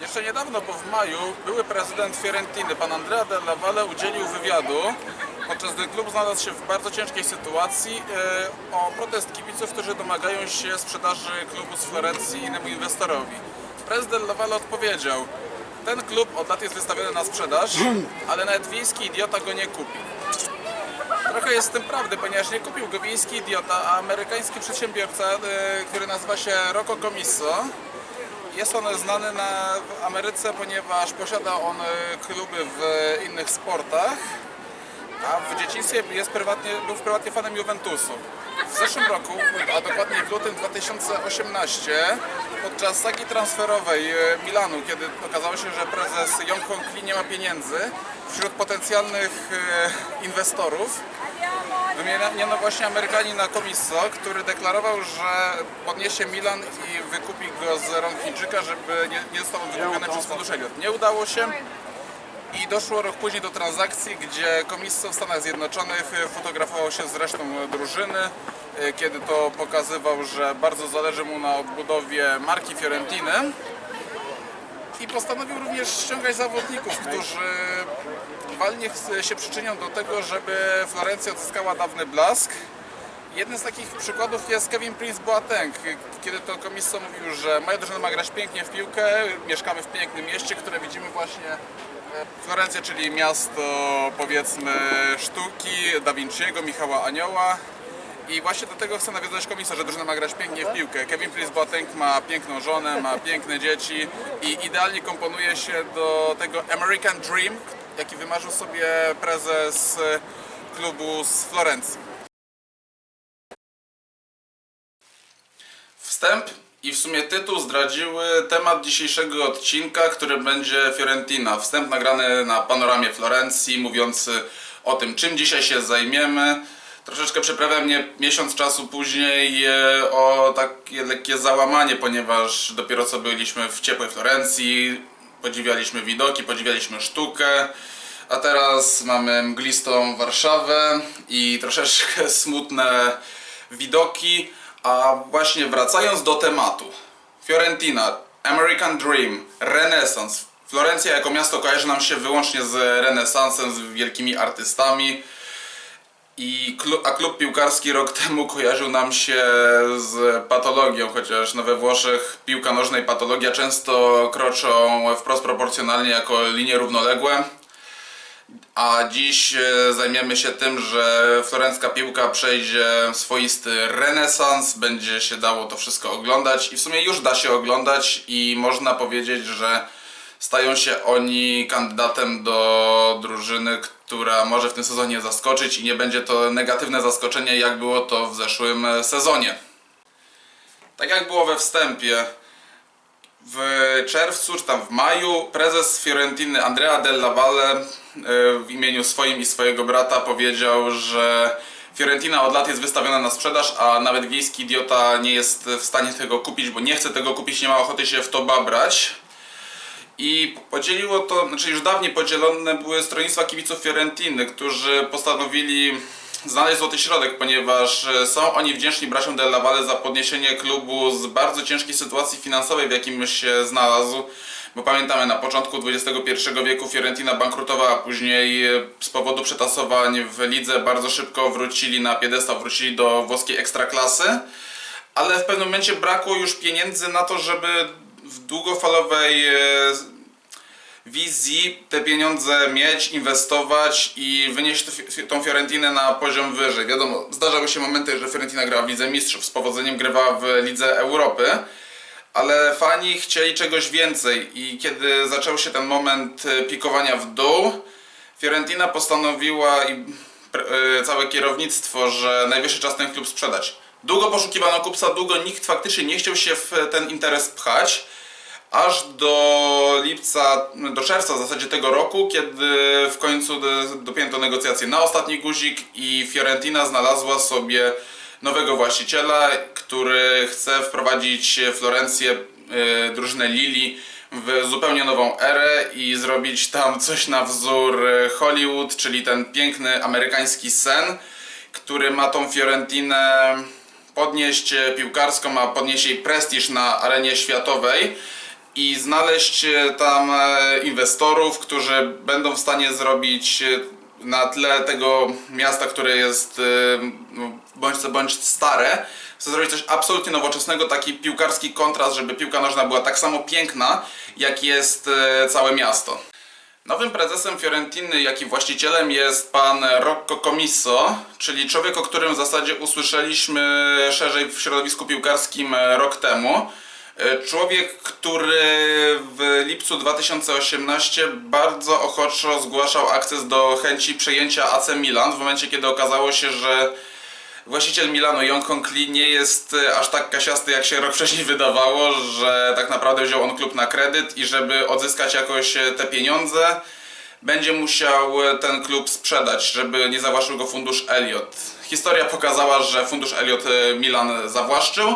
Jeszcze niedawno, bo w maju, były prezydent Fiorentiny, pan Andrea Della Valle udzielił wywiadu, podczas gdy klub znalazł się w bardzo ciężkiej sytuacji, e, o protest kibiców, którzy domagają się sprzedaży klubu z Florencji innemu inwestorowi. Prezydent Della Valle odpowiedział, ten klub od lat jest wystawiony na sprzedaż, ale nawet wiejski idiota go nie kupi. Trochę jest w tym prawdy, ponieważ nie kupił go wiejski idiota, a amerykański przedsiębiorca, e, który nazywa się Rocco Comisso, jest on znany na, w Ameryce, ponieważ posiada on e, kluby w innych sportach, a w dzieciństwie jest prywatnie, był prywatnie fanem Juventusu. W zeszłym roku, a dokładniej w lutym 2018, podczas sagi transferowej e, Milanu, kiedy okazało się, że prezes Yong Hong nie ma pieniędzy, wśród potencjalnych e, inwestorów Wymieniono właśnie Amerykanina Comisso, który deklarował, że podniesie Milan i wykupi go z rąk Chińczyka, żeby nie, nie został on wykupiony przez fundusz Elliott. Nie udało się i doszło rok później do transakcji, gdzie Comisso w Stanach Zjednoczonych fotografował się z resztą drużyny, kiedy to pokazywał, że bardzo zależy mu na odbudowie marki Fiorentiny. I postanowił również ściągać zawodników, którzy ch- się przyczynią do tego, żeby Florencja odzyskała dawny blask. Jednym z takich przykładów jest Kevin Prince Boateng, kiedy to komisarz mówił, że moja drużyna ma grać pięknie w piłkę, mieszkamy w pięknym mieście, które widzimy właśnie e, Florencja, czyli miasto powiedzmy sztuki Da Vinciego, Michała Anioła. I właśnie do tego chcę nawiązać komisarz, że drużyna ma grać pięknie w piłkę. Kevin Prince Boateng ma piękną żonę, ma piękne dzieci i idealnie komponuje się do tego American Dream, jaki wymarzył sobie prezes e, klubu z Florencji. Wstęp i w sumie tytuł zdradziły temat dzisiejszego odcinka, który będzie Fiorentina. Wstęp nagrany na panoramie Florencji, mówiący o tym, czym dzisiaj się zajmiemy. Troszeczkę przyprawia mnie miesiąc czasu później e, o takie lekkie załamanie, ponieważ dopiero co byliśmy w ciepłej Florencji, podziwialiśmy widoki, podziwialiśmy sztukę, a teraz mamy mglistą Warszawę i troszeczkę smutne widoki. A właśnie wracając do tematu. Fiorentina, American Dream, renesans. Florencja jako miasto kojarzy nam się wyłącznie z renesansem, z wielkimi artystami. I a klub piłkarski rok temu kojarzył nam się z patologią, chociaż no we Włoszech piłka nożna i patologia często kroczą wprost proporcjonalnie jako linie równoległe. A dziś e, zajmiemy się tym, że florencka piłka przejdzie swoisty renesans, będzie się dało to wszystko oglądać i w sumie już da się oglądać i można powiedzieć, że stają się oni kandydatem do drużyny, która może w tym sezonie zaskoczyć i nie będzie to negatywne zaskoczenie, jak było to w zeszłym e, sezonie. Tak jak było we wstępie, w czerwcu czy tam w maju prezes Fiorentiny Andrea Della Valle e, w imieniu swoim i swojego brata powiedział, że Fiorentina od lat jest wystawiona na sprzedaż, a nawet wiejski idiota nie jest w stanie tego kupić, bo nie chce tego kupić, nie ma ochoty się w to babrać. I podzieliło to, znaczy już dawniej podzielone były stronnictwa kibiców Fiorentiny, którzy postanowili znaleźć złoty środek, ponieważ e, są oni wdzięczni braciom Della Valle za podniesienie klubu z bardzo ciężkiej sytuacji finansowej, w jakim się znalazł. Bo pamiętamy, na początku XXI wieku Fiorentina bankrutowała, później e, z powodu przetasowań w lidze bardzo szybko wrócili na piedestał, wrócili do włoskiej ekstraklasy. Ale w pewnym momencie brakło już pieniędzy na to, żeby w długofalowej e, wizji te pieniądze mieć, inwestować i wynieść tą Fiorentinę na poziom wyżej. Wiadomo, zdarzały się momenty, że Fiorentina grała w Lidze Mistrzów, z powodzeniem grywała w Lidze Europy, ale fani chcieli czegoś więcej i kiedy zaczął się ten moment e, pikowania w dół, Fiorentina postanowiła i e, całe kierownictwo, że najwyższy czas ten klub sprzedać. Długo poszukiwano kupca, długo nikt faktycznie nie chciał się w ten interes pchać aż do lipca, do czerwca w zasadzie tego roku, kiedy w końcu do- dopięto negocjacje na ostatni guzik i Fiorentina znalazła sobie nowego właściciela, który chce wprowadzić Florencję, y, drużynę Lili w zupełnie nową erę i zrobić tam coś na wzór Hollywood, czyli ten piękny amerykański sen, który ma tą Fiorentinę podnieść e, piłkarską, ma podnieść jej prestiż na arenie światowej. I znaleźć e, tam e, inwestorów, którzy będą w stanie zrobić e, na tle tego miasta, które jest no, bądź co bądź stare, chce zrobić coś absolutnie nowoczesnego, taki piłkarski kontrast, żeby piłka nożna była tak samo piękna, jak jest całe miasto. Nowym prezesem Fiorentiny, jak i właścicielem jest pan Rocco Comiso, czyli człowiek, o którym w zasadzie usłyszeliśmy szerzej w środowisku piłkarskim rok temu. E, Człowiek, który w lipcu 2018 bardzo ochoczo zgłaszał akces do chęci przejęcia AC Milan w momencie, kiedy okazało się, że Właściciel Milanu, Jon Kli nie jest e, aż tak kasiasty, jak się rok wcześniej wydawało, że tak naprawdę wziął on klub na kredyt i żeby odzyskać jakoś e, te pieniądze, będzie musiał ten klub sprzedać, żeby nie zawłaszczył go fundusz Elliot. Historia pokazała, że fundusz Elliot Milan zawłaszczył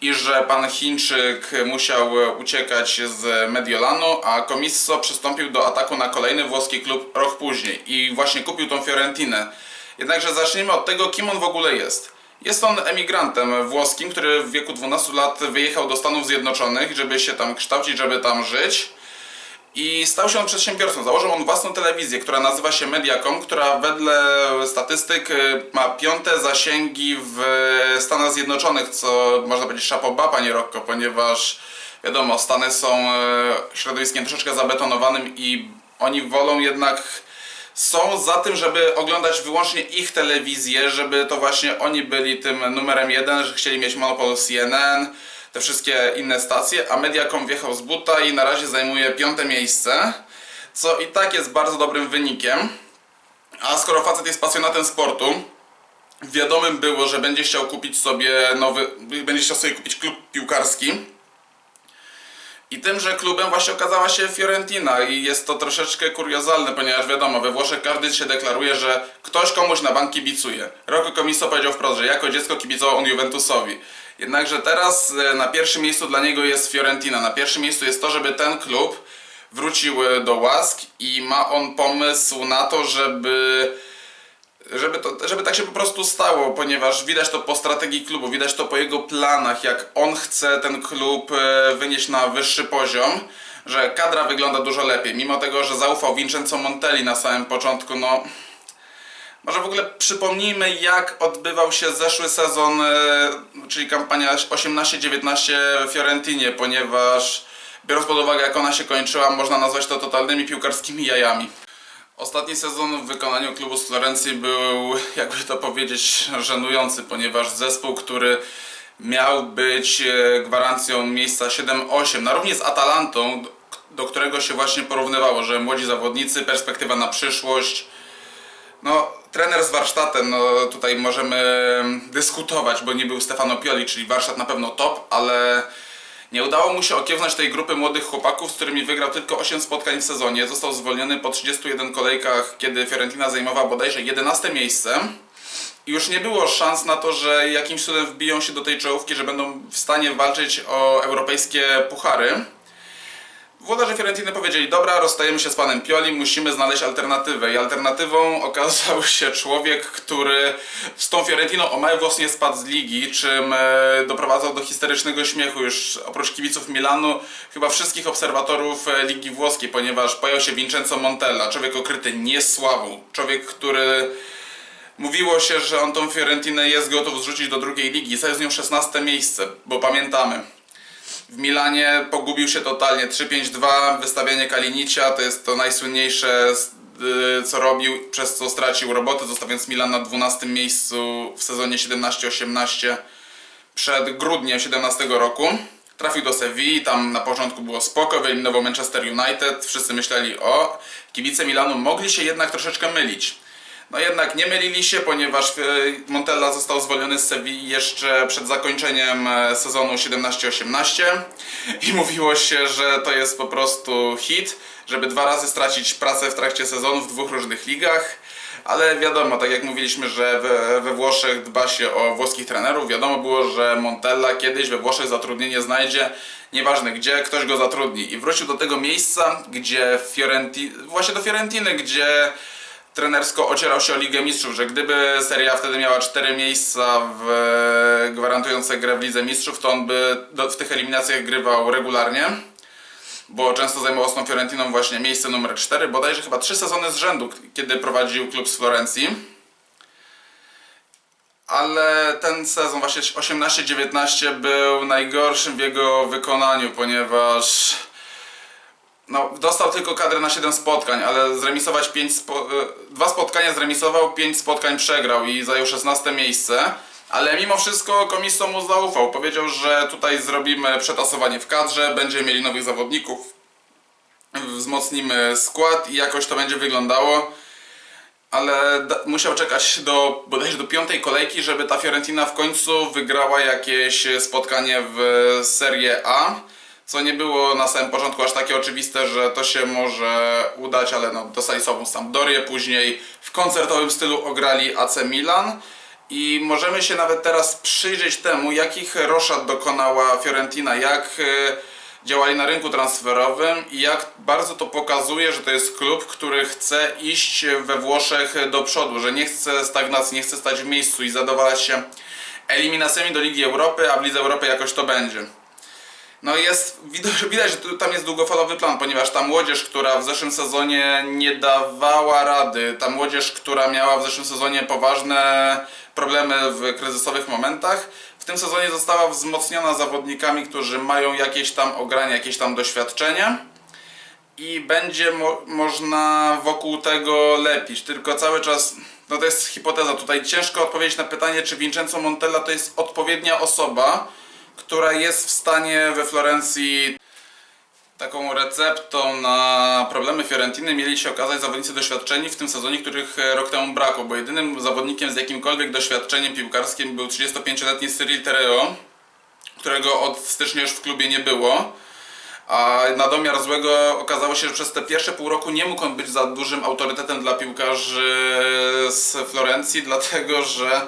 i że pan Chińczyk musiał uciekać z Mediolanu, a Comisso przystąpił do ataku na kolejny włoski klub rok później i właśnie kupił tą Fiorentinę. Jednakże zacznijmy od tego, kim on w ogóle jest. Jest on emigrantem włoskim, który w wieku 12 lat wyjechał do Stanów Zjednoczonych, żeby się tam kształcić, żeby tam żyć. I stał się on przedsiębiorcą. Założył on własną telewizję, która nazywa się Mediacom, która wedle statystyk y, ma piąte zasięgi w Stanach Zjednoczonych, co można powiedzieć szapoba, panie Rocco, ponieważ wiadomo, Stany są y, środowiskiem troszeczkę zabetonowanym i oni wolą jednak są za tym, żeby oglądać wyłącznie ich telewizję, żeby to właśnie oni byli tym numerem jeden, że chcieli mieć monopol CNN, te wszystkie inne stacje, a Mediacom wjechał z buta i na razie zajmuje piąte miejsce, co i tak jest bardzo dobrym wynikiem. A skoro facet jest pasjonatem sportu, wiadomym było, że będzie chciał kupić sobie nowy, będzie chciał sobie kupić klub piłkarski. I tym, że klubem właśnie okazała się Fiorentina i jest to troszeczkę kuriozalne, ponieważ wiadomo, we Włoszech każdy się deklaruje, że ktoś komuś na bank kibicuje. Rocco Comiso powiedział wprost, że jako dziecko kibicował on Juventusowi. Jednakże teraz e, na pierwszym miejscu dla niego jest Fiorentina. Na pierwszym miejscu jest to, żeby ten klub wrócił e, do łask i ma on pomysł na to, żeby żeby, to, żeby tak się po prostu stało, ponieważ widać to po strategii klubu, widać to po jego planach, jak on chce ten klub e, wynieść na wyższy poziom, że kadra wygląda dużo lepiej, mimo tego, że zaufał Vincenzo Montelli na samym początku, no... Może w ogóle przypomnijmy, jak odbywał się zeszły sezon, e, czyli kampania 18-19 w Fiorentinie, ponieważ biorąc pod uwagę, jak ona się kończyła, można nazwać to totalnymi piłkarskimi jajami. Ostatni sezon w wykonaniu klubu z Florencji był, jakby to powiedzieć, żenujący, ponieważ zespół, który miał być e, gwarancją miejsca 7-8 na równi z Atalantą, do którego się właśnie porównywało, że młodzi zawodnicy, perspektywa na przyszłość. No, trener z warsztatem, no tutaj możemy dyskutować, bo nie był Stefano Pioli, czyli warsztat na pewno top, ale nie udało mu się okiełznać tej grupy młodych chłopaków, z którymi wygrał tylko 8 spotkań w sezonie. Został zwolniony po 31 kolejkach, kiedy Fiorentina zajmowała bodajże 11 miejsce. I już nie było szans na to, że jakimś cudem wbiją się do tej czołówki, że będą w stanie walczyć o europejskie puchary. Włodarze Fiorentiny powiedzieli, dobra, rozstajemy się z panem Pioli, musimy znaleźć alternatywę. I alternatywą okazał się człowiek, który z tą Fiorentiną o mały włos nie spadł z ligi, czym e, doprowadzał do historycznego śmiechu już oprócz kibiców Milanu, chyba wszystkich obserwatorów e, Ligi Włoskiej, ponieważ pojął się Vincenzo Montella, człowiek okryty niesławą, człowiek, który Mówiło się, że on tą Fiorentinę jest gotów zrzucić do drugiej ligi. Zajął z nią 16 miejsce, bo pamiętamy. W Milanie pogubił się totalnie 3-5-2, wystawianie Kalinicia to jest to najsłynniejsze y, co robił, przez co stracił robotę, zostawiając Milan na 12 miejscu w sezonie 17-18 przed grudniem 17 roku. Trafił do Sewilli, tam na początku było spoko, wyeliminował Manchester United, wszyscy myśleli o, kibice Milanu mogli się jednak troszeczkę mylić. No jednak nie mylili się, ponieważ e, Montella został zwolniony z Sewilli jeszcze przed zakończeniem e, sezonu 17-18 i mówiło się, że to jest po prostu hit, żeby dwa razy stracić pracę w trakcie sezonu w dwóch różnych ligach. Ale wiadomo, tak jak mówiliśmy, że we, Włoszech dba się o włoskich trenerów, wiadomo było, że Montella kiedyś we Włoszech zatrudnienie znajdzie, nieważne gdzie, ktoś go zatrudni. I wrócił do tego miejsca, gdzie Fiorenti... właśnie do Fiorentiny, gdzie trenersko ocierał się o Ligę Mistrzów, że gdyby seria wtedy miała cztery miejsca w, gwarantujące grę w Lidze Mistrzów, to on by w tych eliminacjach grywał regularnie. bo często zajmował z Fiorentiną właśnie miejsce numer 4, bodajże chyba 3 sezony z rzędu, kiedy prowadził klub z Florencji. Ale ten sezon właśnie 18-19 był najgorszym w jego wykonaniu, ponieważ no, dostał tylko kadrę na 7 spotkań, ale zremisować 5 spo... dwa spotkania zremisował, 5 spotkań przegrał i zajął 16 miejsce. Ale mimo wszystko komisarz mu zaufał. Powiedział, że tutaj zrobimy przetasowanie w kadrze, będziemy mieli nowych zawodników, wzmocnimy skład i jakoś to będzie wyglądało. Ale musiał czekać do bodajże do piątej kolejki, żeby ta Fiorentina w końcu wygrała jakieś spotkanie w Serie A. Co nie było na samym początku aż takie oczywiste, że to się może udać, ale no, dostali sobą Sampdorię, później w koncertowym stylu ograli AC Milan. I możemy się nawet teraz przyjrzeć temu, jakich roszad dokonała Fiorentina, jak e, działali na rynku transferowym i jak bardzo to pokazuje, że to jest klub, który chce iść we Włoszech do przodu, że nie chce stagnacji, nie chce stać w miejscu i zadowalać się eliminacjami do Ligi Europy, a w Lidze Europy jakoś to będzie. No jest, widać, że tam jest długofalowy plan, ponieważ ta młodzież, która w zeszłym sezonie nie dawała rady, ta młodzież, która miała w zeszłym sezonie poważne problemy w kryzysowych momentach, w tym sezonie została wzmocniona zawodnikami, którzy mają jakieś tam ogrania, jakieś tam doświadczenie i będzie mo można wokół tego lepić. Tylko cały czas, no to jest hipoteza tutaj, ciężko odpowiedzieć na pytanie, czy Vincenzo Montella to jest odpowiednia osoba, która jest w stanie we Florencji taką receptą na problemy Fiorentiny mieli się okazać zawodnicy doświadczeni w tym sezonie, których e, rok temu brakło, bo jedynym zawodnikiem z jakimkolwiek doświadczeniem piłkarskim był 35-letni Cyril Tereo, którego od stycznia już w klubie nie było. A na domiar złego okazało się, że przez te pierwsze pół roku nie mógł on być za dużym autorytetem dla piłkarzy z Florencji, dlatego że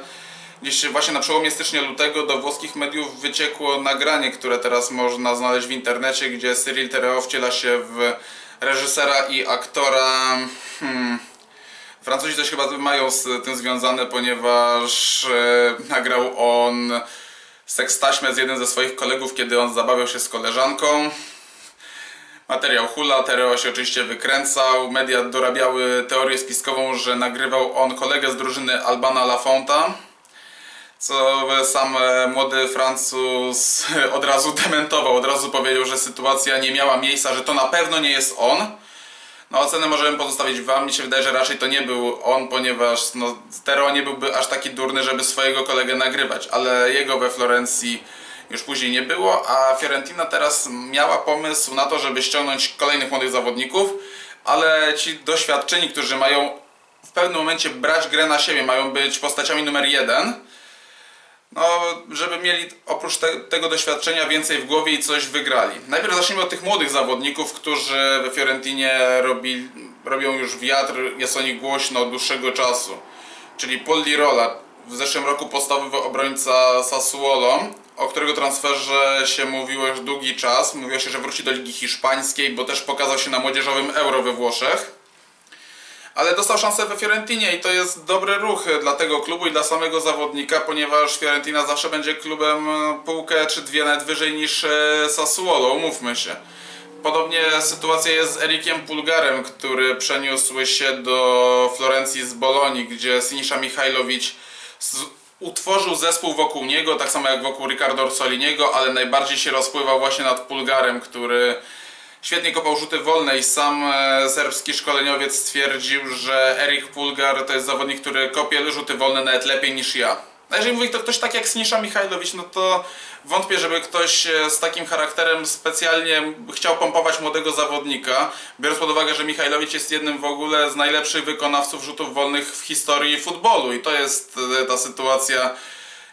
gdzieś właśnie na przełomie stycznia-lutego do włoskich mediów wyciekło nagranie, które teraz można znaleźć w internecie, gdzie Cyril Tereo wciela się w reżysera i aktora. Hmm, Francuzi coś chyba mają z tym związane, ponieważ e, nagrał on seks taśmę z jednym ze swoich kolegów, kiedy on zabawiał się z koleżanką. Materiał hula, Tereo się oczywiście wykręcał. Media dorabiały teorię spiskową, że nagrywał on kolegę z drużyny Albana Lafonta. Co sam e, młody Francuz od razu dementował, od razu powiedział, że sytuacja nie miała miejsca, że to na pewno nie jest on. No ocenę możemy pozostawić wam. Mi się wydaje, że raczej to nie był on, ponieważ no, Tero nie byłby aż taki durny, żeby swojego kolegę nagrywać, ale jego we Florencji już później nie było, a Fiorentina teraz miała pomysł na to, żeby ściągnąć kolejnych młodych zawodników, ale ci doświadczeni, którzy mają w pewnym momencie brać grę na siebie, mają być postaciami numer jeden, no, żeby mieli oprócz te, tego doświadczenia więcej w głowie i coś wygrali. Najpierw zacznijmy od tych młodych zawodników, którzy we Fiorentinie robi, robią już wiatr, jest o nich głośno od dłuższego czasu. Czyli Paul Lirola, w zeszłym roku podstawowy obrońca Sassuolo, o którego transferze się mówiło już długi czas. Mówiło się, że wróci do Ligi Hiszpańskiej, bo też pokazał się na młodzieżowym Euro we Włoszech ale dostał szansę we Fiorentinie i to jest dobry ruch dla tego klubu i dla samego zawodnika, ponieważ Fiorentina zawsze będzie klubem e, półkę czy dwie nawet wyżej niż e, Sassuolo, umówmy się. Podobnie sytuacja jest z Erikiem Pulgarem, który przeniósł się do Florencji z Bolonii, gdzie Sinisza Michajlowicz utworzył zespół wokół niego, tak samo jak wokół Ricardo Orsoliniego, ale najbardziej się rozpływał właśnie nad Pulgarem, który Świetnie kopał rzuty wolne i sam e, serbski szkoleniowiec stwierdził, że Erik Pulgar to jest zawodnik, który kopie rzuty wolne nawet lepiej niż ja. A jeżeli mówi to ktoś tak jak Snisza Michajlowicz, no to wątpię, żeby ktoś e, z takim charakterem specjalnie chciał pompować młodego zawodnika, biorąc pod uwagę, że Michajlowicz jest jednym w ogóle z najlepszych wykonawców rzutów wolnych w historii futbolu i to jest e, ta sytuacja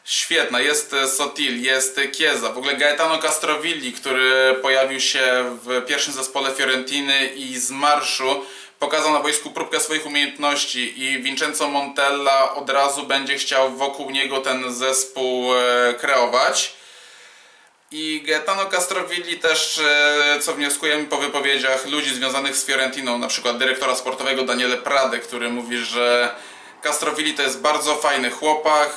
Świetna, jest e, Sotil, jest Chiesa, w ogóle Gaetano Castrovilli, który pojawił się w pierwszym zespole Fiorentiny i z marszu pokazał na boisku próbkę swoich umiejętności i Vincenzo Montella od razu będzie chciał wokół niego ten zespół e, kreować. I Gaetano Castrovilli też, e, co wnioskujemy po wypowiedziach ludzi związanych z Fiorentiną, na przykład dyrektora sportowego Daniele Prady, który mówi, że Castrovilli to jest bardzo fajny chłopak,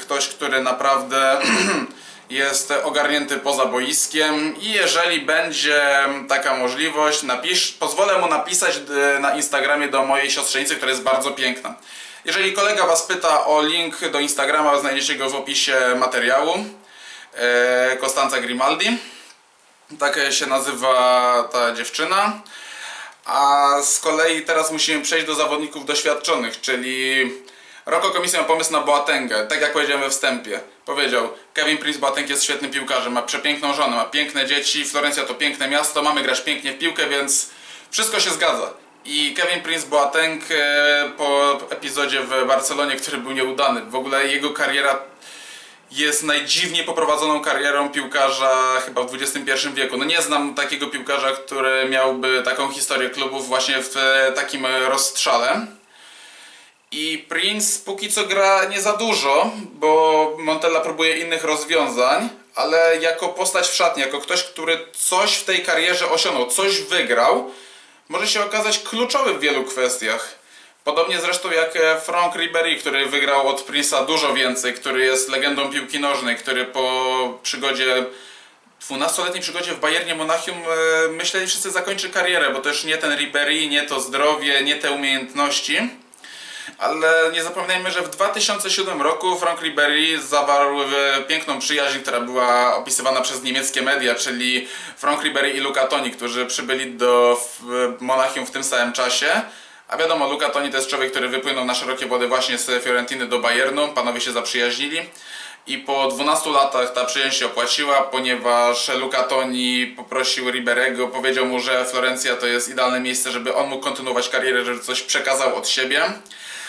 ktoś, który naprawdę jest ogarnięty poza boiskiem i jeżeli będzie taka możliwość, napisz, pozwolę mu napisać d- na Instagramie do mojej siostrzenicy, która jest bardzo piękna. Jeżeli kolega Was pyta o link do Instagrama, znajdziecie go w opisie materiału. E, Costanza Grimaldi. Tak się nazywa ta dziewczyna. A z kolei teraz musimy przejść do zawodników doświadczonych, czyli Roko Komisja miał pomysł na Boatengę, tak jak powiedziałem we wstępie. Powiedział, Kevin Prince Boateng jest świetnym piłkarzem, ma przepiękną żonę, ma piękne dzieci, Florencja to piękne miasto, mamy grać pięknie w piłkę, więc wszystko się zgadza. I Kevin Prince Boateng e, po epizodzie w Barcelonie, który był nieudany, w ogóle jego kariera jest najdziwniej poprowadzoną karierą piłkarza chyba w XXI wieku. No nie znam takiego piłkarza, który miałby taką historię klubów właśnie w e, takim e, rozstrzale. I Prince póki co gra nie za dużo, bo Montella próbuje innych rozwiązań, ale jako postać w szatni, jako ktoś, który coś w tej karierze osiągnął, coś wygrał, może się okazać kluczowy w wielu kwestiach. Podobnie zresztą jak e, Franck Ribéry, który wygrał od Prince'a dużo więcej, który jest legendą piłki nożnej, który po przygodzie 12-letniej przygodzie w Bayernie Monachium e, myśleli wszyscy zakończy karierę, bo też nie ten Ribéry, nie to zdrowie, nie te umiejętności. Ale nie zapominajmy, że w 2007 roku Frank Ribery zawarł e, piękną przyjaźń, która była opisywana przez niemieckie media, czyli Frank Ribery i Luca Toni, którzy przybyli do Monachium w tym samym czasie. A wiadomo, Luca Toni to jest człowiek, który wypłynął na szerokie wody właśnie z Fiorentiny do Bayernu. Panowie się zaprzyjaźnili. I po 12 latach ta przyjaźń się opłaciła, ponieważ Luca Toni poprosił Riberego, powiedział mu, że Florencja to jest idealne miejsce, żeby on mógł kontynuować karierę, żeby coś przekazał od siebie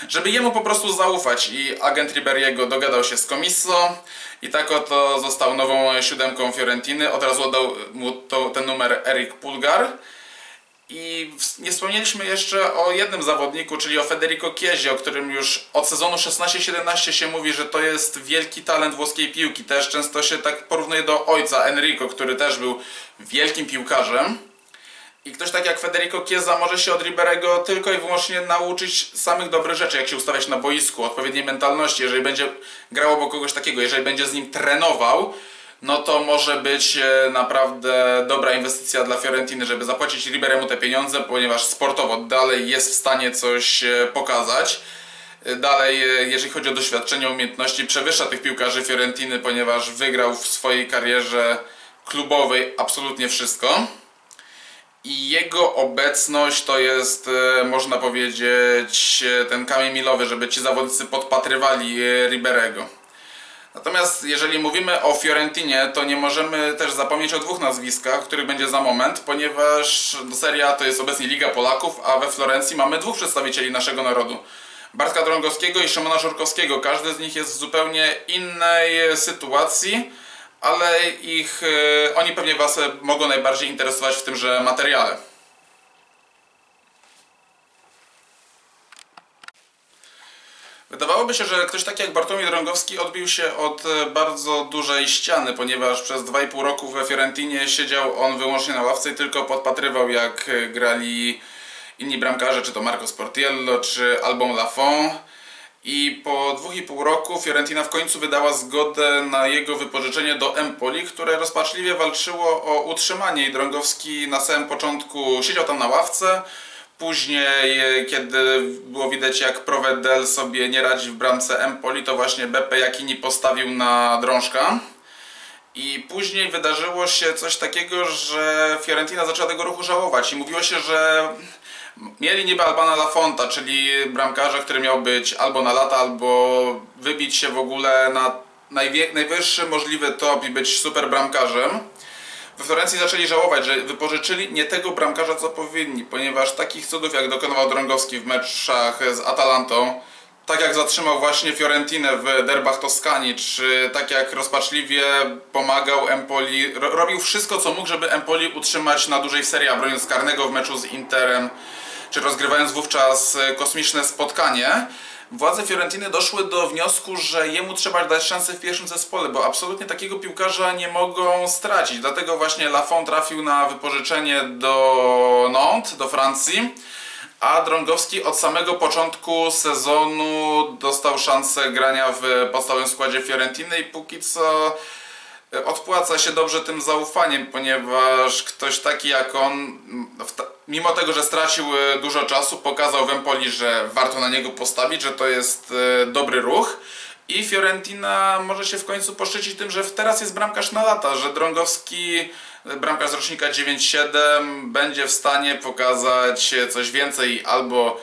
żeby jemu po prostu zaufać i agent Riberiego dogadał się z Komiso i tak oto został nową siódemką Fiorentiny. Od razu oddał mu to, ten numer Erik Pulgar. I nie wspomnieliśmy jeszcze o jednym zawodniku, czyli o Federico Chiesie, o którym już od sezonu 16-17 się mówi, że to jest wielki talent włoskiej piłki. Też często się tak porównuje do ojca Enrico, który też był wielkim piłkarzem. I ktoś tak jak Federico Chiesa może się od Riberego tylko i wyłącznie nauczyć samych dobrych rzeczy, jak się ustawiać na boisku, odpowiedniej mentalności. Jeżeli będzie grał obok kogoś takiego, jeżeli będzie z nim trenował, no to może być e, naprawdę dobra inwestycja dla Fiorentiny, żeby zapłacić Riberemu te pieniądze, ponieważ sportowo dalej jest w stanie coś e, pokazać. E, Dalej, jeżeli chodzi o doświadczenie, umiejętności, przewyższa tych piłkarzy Fiorentiny, ponieważ wygrał w swojej karierze klubowej absolutnie wszystko. I jego obecność to jest, można powiedzieć, ten kamień milowy, żeby ci zawodnicy podpatrywali Riberego. Natomiast jeżeli mówimy o Fiorentinie, to nie możemy też zapomnieć o dwóch nazwiskach, których będzie za moment, ponieważ Serie A to jest obecnie Liga Polaków, a we Florencji mamy dwóch przedstawicieli naszego narodu. Bartka Drągowskiego i Szymona Żurkowskiego. Każdy z nich jest w zupełnie innej sytuacji, ale ich, e, oni pewnie Was e, mogą najbardziej interesować w tymże materiale. Wydawałoby się, że ktoś taki jak Bartłomiej Drągowski odbił się od e, bardzo dużej ściany, ponieważ przez 2,5 roku we Fiorentinie siedział on wyłącznie na ławce i tylko podpatrywał jak e, grali inni bramkarze, czy to Marco Sportiello, czy Albon Lafont. I po 2,5 roku Fiorentina w końcu wydała zgodę na jego wypożyczenie do Empoli, które rozpaczliwie walczyło o utrzymanie i Drągowski na samym początku siedział tam na ławce. Później, e, kiedy było widać jak Provedel sobie nie radzi w bramce Empoli, to właśnie Beppe Jakini postawił na drążka. I później wydarzyło się coś takiego, że Fiorentina zaczęła tego ruchu żałować i mówiło się, że mieli niby Albana Lafonta, czyli bramkarza, który miał być albo na lata, albo wybić się w ogóle na najwyższy możliwy top i być super bramkarzem. We Florencji zaczęli żałować, że wypożyczyli nie tego bramkarza, co powinni, ponieważ takich cudów, jak dokonywał Drągowski w meczach z Atalantą, tak jak zatrzymał właśnie Fiorentinę w derbach Toskanii, czy tak jak rozpaczliwie pomagał Empoli, ro robił wszystko, co mógł, żeby Empoli utrzymać na dłużej w Serie A, broniąc karnego w meczu z Interem, czy rozgrywając wówczas kosmiczne spotkanie. Władze Fiorentiny doszły do wniosku, że jemu trzeba dać szansę w pierwszym zespole, bo absolutnie takiego piłkarza nie mogą stracić. Dlatego właśnie Lafont trafił na wypożyczenie do Nantes, do Francji. A Drągowski od samego początku sezonu dostał szansę grania w podstawowym składzie Fiorentiny i póki co odpłaca się dobrze tym zaufaniem, ponieważ ktoś taki jak on, mimo tego, że stracił e, dużo czasu, pokazał w Empoli, że warto na niego postawić, że to jest e, dobry ruch. I Fiorentina może się w końcu poszczycić tym, że teraz jest bramkarz na lata, że Drągowski, e, bramkarz z rocznika 9-7, będzie w stanie pokazać e, coś więcej albo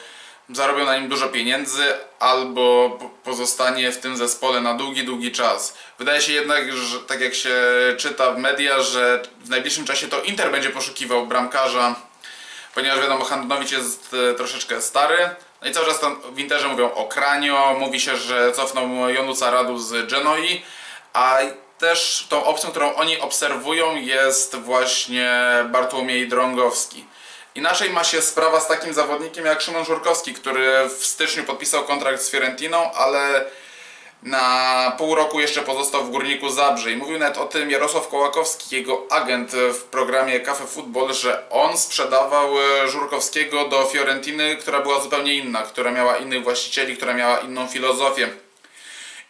zarobią na nim dużo pieniędzy, albo po- pozostanie w tym zespole na długi, długi czas. Wydaje się jednak, że tak jak się czyta w media, że w najbliższym czasie to Inter będzie poszukiwał bramkarza, ponieważ wiadomo, Handnowicz jest e, troszeczkę stary. No i cały czas tam w Interze mówią o Kranio, mówi się, że cofną Jonusa Radu z Genoi, a też tą opcją, którą oni obserwują jest właśnie Bartłomiej Drągowski. Inaczej ma się sprawa z takim zawodnikiem jak Szymon Żurkowski, który w styczniu podpisał kontrakt z Fiorentiną, ale na pół roku jeszcze pozostał w Górniku Zabrze i mówił nawet o tym Jarosław Kołakowski, jego agent w programie Cafe Football, że on sprzedawał e, Żurkowskiego do Fiorentiny, która była zupełnie inna, która miała innych właścicieli, która miała inną filozofię,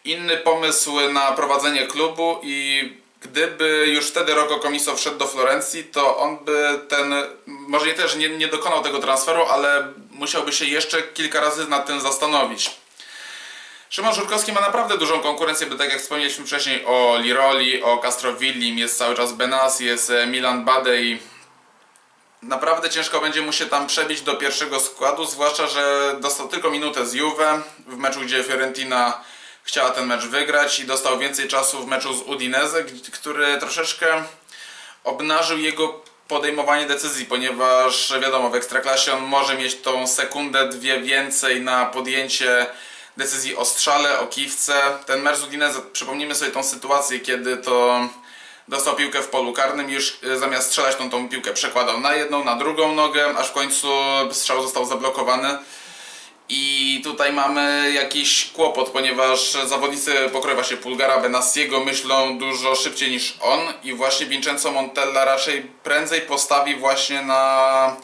inny pomysł na prowadzenie klubu i gdyby już wtedy Rocco Comiso wszedł do Florencji, to on by ten, może nie też nie, nie dokonał tego transferu, ale musiałby się jeszcze kilka razy nad tym zastanowić. Szymon Żurkowski ma naprawdę dużą konkurencję, bo tak jak wspomnieliśmy wcześniej o Liroli, o Castrovillim, jest cały czas Benas, jest e, Milan Bade i naprawdę ciężko będzie mu się tam przebić do pierwszego składu, zwłaszcza, że dostał tylko minutę z Juve w meczu, gdzie Fiorentina chciała ten mecz wygrać i dostał więcej czasu w meczu z Udinese, który troszeczkę obnażył jego podejmowanie decyzji, ponieważ wiadomo, w Ekstraklasie on może mieć tą sekundę, dwie więcej na podjęcie decyzji o strzale, o kiwce. Ten mecz z Udinese, przypomnijmy sobie tą sytuację, kiedy to dostał piłkę w polu karnym i już y, zamiast strzelać tą, tą piłkę przekładał na jedną, na drugą nogę, aż w końcu strzał został zablokowany. I tutaj mamy jakiś kłopot, ponieważ zawodnicy pokroju właśnie Pulgara, Benassiego myślą dużo szybciej niż on. I właśnie Vincenzo Montella raczej prędzej postawi właśnie na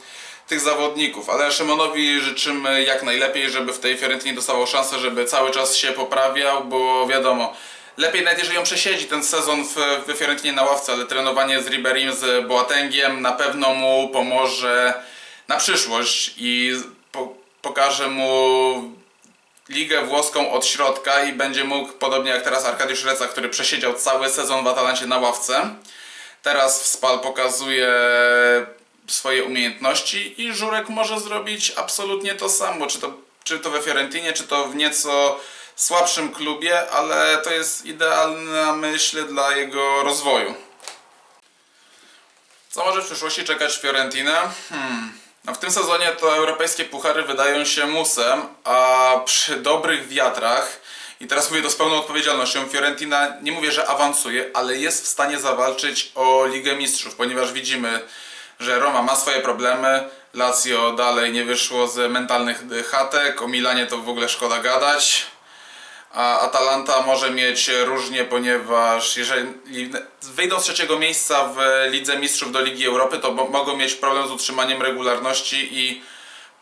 tych zawodników, ale Szymonowi życzymy jak najlepiej, żeby w tej Fiorentinie dostawał szansę, żeby cały czas się poprawiał, bo wiadomo, lepiej nawet jeżeli on przesiedzi ten sezon w, w Fiorentinie na ławce, ale trenowanie z Riberim, z Boatengiem na pewno mu pomoże na przyszłość i po, pokaże mu ligę włoską od środka i będzie mógł, podobnie jak teraz Arkadiusz Reca, który przesiedział cały sezon w Atalancie na ławce, teraz w Spal pokazuje swoje umiejętności i Żurek może zrobić absolutnie to samo, czy to, czy to we Fiorentinie, czy to w nieco słabszym klubie, ale to jest idealna myśl dla jego rozwoju. Co może w przyszłości czekać Fiorentinę? Hmm. No w tym sezonie to europejskie puchary wydają się musem, a przy dobrych wiatrach, i teraz mówię to z pełną odpowiedzialnością, Fiorentina nie mówię, że awansuje, ale jest w stanie zawalczyć o Ligę Mistrzów, ponieważ widzimy, że Roma ma swoje problemy, Lazio dalej nie wyszło z mentalnych chatek, o Milanie to w ogóle szkoda gadać. A Atalanta może mieć różnie, ponieważ jeżeli wyjdą z trzeciego miejsca w Lidze Mistrzów do Ligi Europy, to mo- mogą mieć problem z utrzymaniem regularności i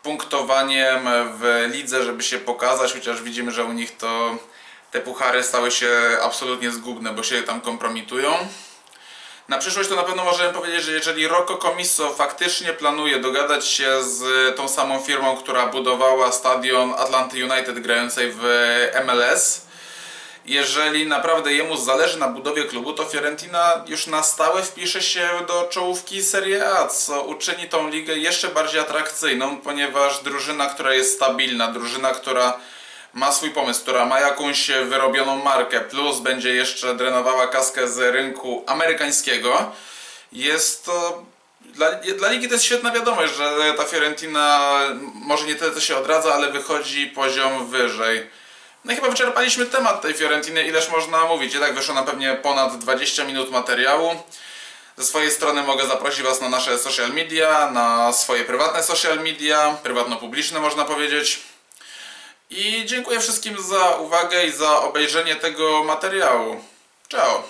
punktowaniem w lidze, żeby się pokazać, chociaż widzimy, że u nich to te puchary stały się absolutnie zgubne, bo się tam kompromitują. Na przyszłość to na pewno możemy powiedzieć, że jeżeli Rocco Comiso faktycznie planuje dogadać się z tą samą firmą, która budowała stadion Atlanty United grającej w MLS, jeżeli naprawdę jemu zależy na budowie klubu, to Fiorentina już na stałe wpisze się do czołówki Serie A, co uczyni tą ligę jeszcze bardziej atrakcyjną, ponieważ drużyna, która jest stabilna, drużyna, która ma swój pomysł, która ma jakąś wyrobioną markę, plus będzie jeszcze drenowała kaskę z rynku amerykańskiego, jest to dla, dla ligi to jest świetna wiadomość, że ta Fiorentina może nie tyle co się odradza, ale wychodzi poziom wyżej. No i chyba wyczerpaliśmy temat tej Fiorentiny, ileż można mówić. Tak wyszło na pewnie ponad 20 minut materiału. Ze swojej strony mogę zaprosić Was na nasze social media, na swoje prywatne social media, prywatno-publiczne można powiedzieć. I dziękuję wszystkim za uwagę i za obejrzenie tego materiału. Ciao!